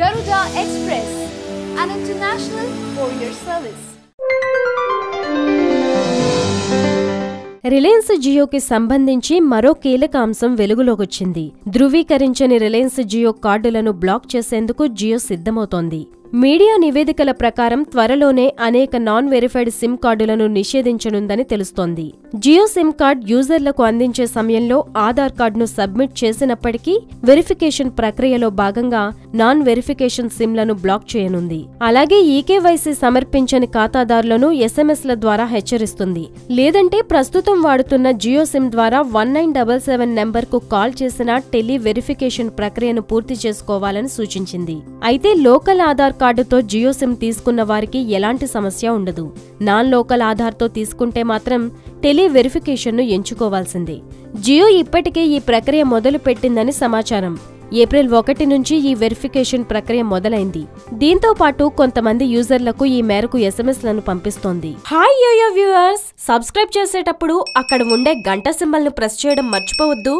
Garuda Express, an international courier service. Reliance జియోకి సంబంధించి మరో కీలక అంశం వెలుగులోకొచ్చింది ధృవీకరించని రిలయన్స్ జియో కార్డులను బ్లాక్ చేసేందుకు జియో సిద్ధమవుతోంది మీడియా నివేదికల ప్రకారం త్వరలోనే అనేక నాన్ వెరిఫైడ్ సిమ్ కార్డులను నిషేధించనుందని తెలుస్తోంది. జియో సిమ్ కార్డ్ యూజర్లకు అందించే సమయంలో ఆధార్ కార్డును సబ్మిట్ చేసినప్పటికీ వెరిఫికేషన్ ప్రక్రియలో భాగంగా నాన్ వెరిఫికేషన్ సిమ్లను బ్లాక్ చేయనుంది. అలాగే ఈకేవైసీ సమర్పించని ఖాతాదారులను ఎస్ఎంఎస్ల ద్వారా హెచ్చరిస్తుంది. లేదంటే ప్రస్తుతం వాడుతున్న జియో సిమ్ ద్వారా వన్ నైన్ డబల్ సెవెన్ నెంబర్కు కాల్ చేసిన టెలి వెరిఫికేషన్ ప్రక్రియను పూర్తి చేసుకోవాలని సూచించింది. అయితే లోకల్ ఆధార్ కార్డుతో జియో సిమ్ తీసుకున్న వారికి ఎలాంటి సమస్య ఉండదు. నాన్ లోకల్ ఆధార్తో తీసుకుంటే మాత్రం టెలి వెరిఫికేషన్ను ఎంచుకోవాల్సిందే. జియో ఇప్పటికే ఈ ప్రక్రియ మొదలు పెట్టిందని సమాచారం. ఏప్రిల్ ఒకటి నుంచి ఈ వెరిఫికేషన్ ప్రక్రియ మొదలైంది. దీంతో పాటు కొంతమంది యూజర్లకు ఈ మేరకు ఎస్ఎంఎస్లను పంపిస్తోంది. Hi yoyo viewers! సబ్స్క్రైబ్ చేసేటప్పుడు అక్కడ ఉండే గంట సింబల్ను ప్రెస్ చేయడం మర్చిపోవద్దు.